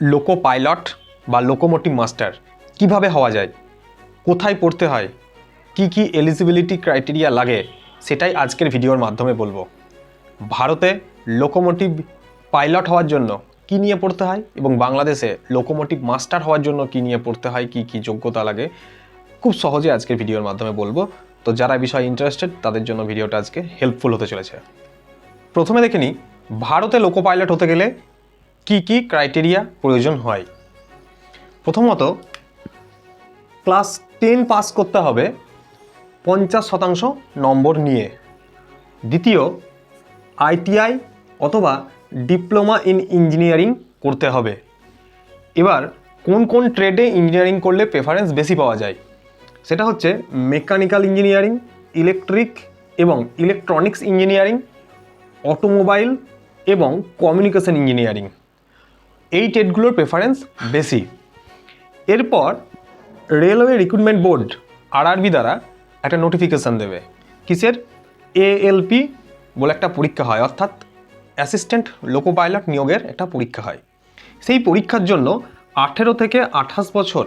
লোকো pilot বা locomotive master, কীভাবে হওয়া যায়? কোথায় পড়তে হয়? কি কি এলিজিবিলিটি ক্রাইটেরিয়া লাগে? সেটাই আজকের ভিডিওর মাধ্যমে বলব। ভারতে লোকোমোটিভ পাইলট হওয়ার জন্য কি নিয়ে পড়তে হয় এবং বাংলাদেশে লোকোমোটিভ মাস্টার হওয়ার জন্য কি নিয়ে পড়তে হয়, কি কি যোগ্যতা লাগে, খুব সহজে আজকের ভিডিওর মাধ্যমে বলব। তো যারা বিষয়ে ইন্টারেস্টেড তাদের জন্য ভিডিওটা আজকে হেল্পফুল হতে চলেছে। প্রথমে দেখে নিই, ভারতে লোকো পাইলট হতে গেলে কি কি ক্রাইটেরিয়া প্রয়োজন হয়? প্রথমত ক্লাস টেন পাস করতে হবে পঞ্চাশ শতাংশ নম্বর নিয়ে। দ্বিতীয় আইটিআই অথবা ডিপ্লোমা ইন ইঞ্জিনিয়ারিং করতে হবে। এবার, কোন কোন ট্রেডে ইঞ্জিনিয়ারিং করলে প্রেফারেন্স বেশি পাওয়া যায়? সেটা হচ্ছে মেকানিক্যাল ইঞ্জিনিয়ারিং ইলেকট্রিক এবং ইলেকট্রনিক্স ইঞ্জিনিয়ারিং অটোমোবাইল এবং কমিউনিকেশন ইঞ্জিনিয়ারিং এই ট্রেডগুলোর প্রেফারেন্স বেশি। এরপর রেলওয়ে রিক্রুটমেন্ট বোর্ড আরআরবি দ্বারা একটা নোটিফিকেশান দেবে। কিসের? এএলপি বলে একটা পরীক্ষা হয়, অর্থাৎ অ্যাসিস্ট্যান্ট লোকো পাইলট নিয়োগের একটা পরীক্ষা হয়। সেই পরীক্ষার জন্য আঠেরো থেকে আঠাশ বছর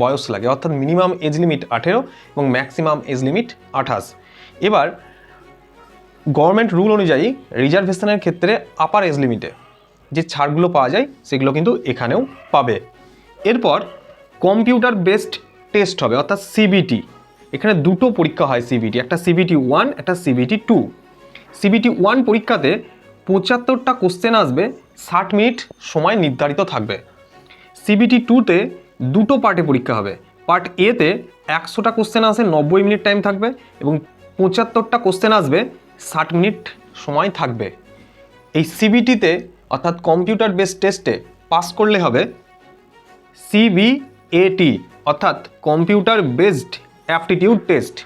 বয়স লাগে, অর্থাৎ মিনিমাম এজ লিমিট আঠেরো এবং ম্যাক্সিমাম এজ লিমিট আঠাশ। এবার গভর্নমেন্ট রুল অনুযায়ী রিজার্ভেশনের ক্ষেত্রে আপার এজ লিমিটে যে ছাড়গুলো পাওয়া যায় সেগুলো কিন্তু এখানেও পাবে। এরপর কম্পিউটার বেসড টেস্ট হবে, অর্থাৎ সিবিটি এখানে দুটো পরীক্ষা হয় সিবিটি একটা সিবিটি ওয়ান একটা সিবিটি টু সিবিটি ওয়ান পরীক্ষাতে পঁচাত্তরটা কোশ্চেন আসবে, ষাট মিনিট সময় নির্ধারিত থাকবে। সিবিটি টুতে দুটো পার্টে পরীক্ষা হবে। পার্ট এতে একশোটা কোশ্চেন আসে, নব্বই মিনিট টাইম থাকবে এবং পঁচাত্তরটা কোশ্চেন আসবে, ষাট মিনিট সময় থাকবে। এই সিবিটিতে অর্থাৎ কম্পিউটার বেসড টেস্টে পাস করলে হবে সিবিএটি অর্থাৎ computer based aptitude test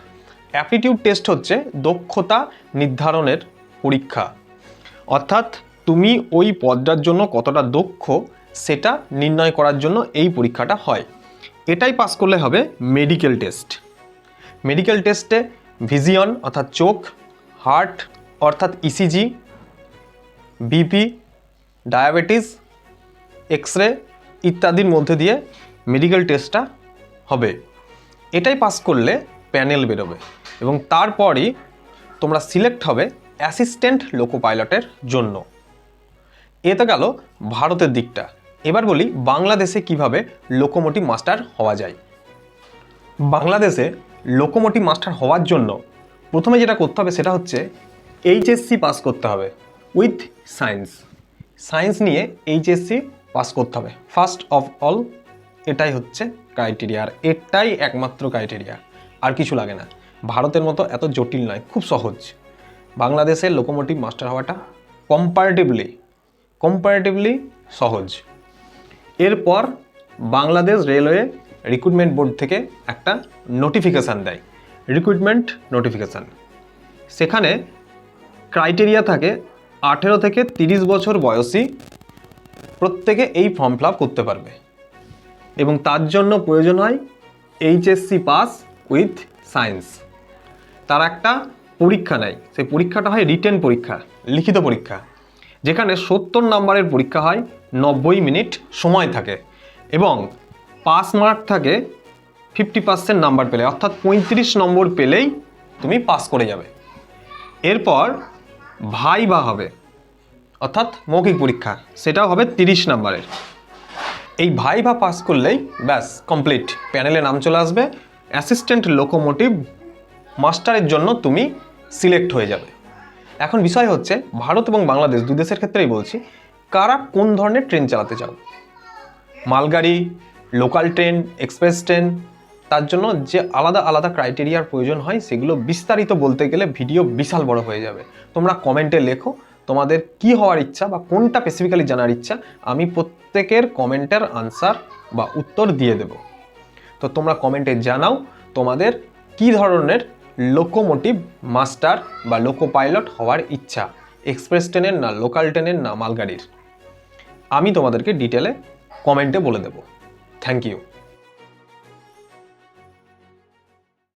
aptitude test হচ্ছে দক্ষতা নির্ধারণের পরীক্ষা। অর্থাৎ তুমি ওই পদটার জন্য কতটা দক্ষ সেটা নির্ণয় করার জন্য এই পরীক্ষাটা হয়। এটাই পাস করলে হবে মেডিকেল টেস্ট মেডিকেল টেস্টে ভিজিয়ন অর্থাৎ চোখ হার্ট অর্থাৎ E ECG BP diabetes X ray ইত্যাদির মধ্যে দিয়ে মেডিকেল টেস্টটা হবে। এটাই পাস করলে প্যানেল বেরোবে এবং তারপরই তোমরা সিলেক্ট হবে অ্যাসিস্ট্যান্ট লোকো পাইলটের জন্য। এ তো গেল ভারতের দিকটা। এবার বলি বাংলাদেশে কীভাবে লোকোমোটিভ মাস্টার হওয়া যায়। বাংলাদেশে লোকোমোটিভ মাস্টার হওয়ার জন্য প্রথমে যেটা করতে হবে সেটা হচ্ছে এইচএসসি পাস করতে হবে উইথ সায়েন্স সায়েন্স নিয়ে এইচএসসি পাস করতে হবে। ফার্স্ট অফ অল এটাই হচ্ছে ক্রাইটেরিয়া আর এটাই একমাত্র ক্রাইটেরিয়া আর কিছু লাগে না। ভারতের মতো এত জটিল নয়, খুব সহজ। বাংলাদেশের লোকোমোটিভ মাস্টার হওয়াটা কম্পারেটিভলি কম্পারেটিভলি সহজ। এরপর বাংলাদেশ রেলওয়ে রিক্রুটমেন্ট বোর্ড থেকে একটা নোটিফিকেশান দেয়। রিক্রুটমেন্ট নোটিফিকেশান সেখানে ক্রাইটেরিয়া থাকে আঠেরো থেকে তিরিশ বছর বয়সী প্রত্যেকে এই ফর্ম ফিল করতে পারবে। এবং তার জন্য প্রয়োজন হয় এইচএসসি পাস উইথ সায়েন্স তার একটা পরীক্ষা নেয়। সেই পরীক্ষাটা হয় রিটেন পরীক্ষা, লিখিত পরীক্ষা। যেখানে সত্তর নম্বরের পরীক্ষা হয়, নব্বই মিনিট সময় থাকে এবং পাস মার্ক থাকে ফিফটি পার্সেন্ট নাম্বার পেলে, অর্থাৎ পঁয়ত্রিশ নম্বর পেলেই তুমি পাস করে যাবে। এরপর ভাইবা হবে? অর্থাৎ মৌখিক পরীক্ষা। সেটাও হবে তিরিশ নাম্বারের। এই ভাইভা পাস করলেই ব্যাস কমপ্লিট প্যানেলে নাম চলে আসবে অ্যাসিস্ট্যান্ট লোকোমোটিভ মাস্টারের জন্য তুমি সিলেক্ট হয়ে যাবে। এখন বিষয় হচ্ছে, ভারত এবং বাংলাদেশ দুই দেশের ক্ষেত্রেই বলছি, কারা কোন ধরনের ট্রেন চালাতে চাও? মালগাড়ি লোকাল ট্রেন এক্সপ্রেস ট্রেন তার জন্য যে আলাদা আলাদা ক্রাইটেরিয়ার প্রয়োজন হয়, সেগুলো বিস্তারিত বলতে গেলে ভিডিও বিশাল বড় হয়ে যাবে। তোমরা কমেন্টে লেখো তোমাদের কি হওয়ার ইচ্ছা বা কোনটা স্পেসিফিক্যালি জানার ইচ্ছা, আমি প্রত্যেকের কমেন্টের আনসার বা উত্তর দিয়ে দেব। তো তোমরা কমেন্টে জানাও তোমাদের কি ধরনের লোকোমোটিভ মাস্টার বা লোকো পাইলট হওয়ার ইচ্ছা এক্সপ্রেস ট্রেনের না লোকাল ট্রেনের না মালগাড়ির। আমি তোমাদেরকে ডিটেলে কমেন্টে বলে দেবো। Thank you